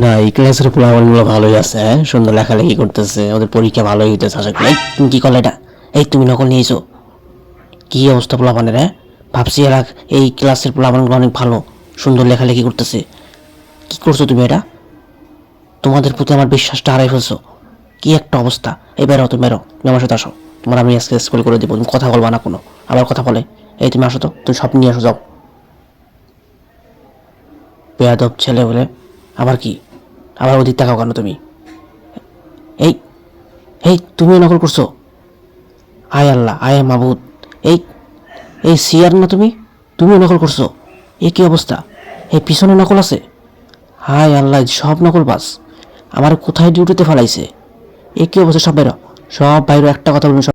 না, এই ক্লাসের পোলাপানগুলো ভালোই আছে হ্যাঁ? সুন্দর লেখালেখি করতেছে, ওদের পরীক্ষা ভালোই হইতেছে, আশা করি। তুমি কি করলে এটা? এই, তুমি নকল নিয়েছো। কি অবস্থা পোলাপানের হ্যাঁ? ভাবছি এরা এই ক্লাসের পোলাপানগুলো অনেক ভালো, সুন্দর লেখালেখি করতেছে। কি করছ তুমি এটা? তোমাদের প্রতি আমার বিশ্বাসটা হারাই ফেলছো। কি একটা অবস্থা। এই, বেরো, তুমি বেরো আমার সাথে আসো। তোমার আমি আজকে স্কুল করে দেবো, তুমি কথা বলবা না কোনো। আবার কথা বলে। এই, তুমি আসো তো, তুমি সব নিয়ে আসো, যাও। বেয়াদব ছেলে বলে আবার কি? আবার ওদিক তাকাও কেন তুমি? এই এই, তুমিও নকল করছ? আয় আল্লাহ, আয় মাবুদ। এই এই সিয়ার না তুমি? তুমিও নকল করছ? এ কি অবস্থা? এই পিছনে নকল আছে? হায় আল্লাহ সব নকল বাস আমার কোথায় ডিউটিতে ফেলাইছে? এ কি অবস্থা সব বাইরো? সব বাইরে, একটা কথা বলুন সব।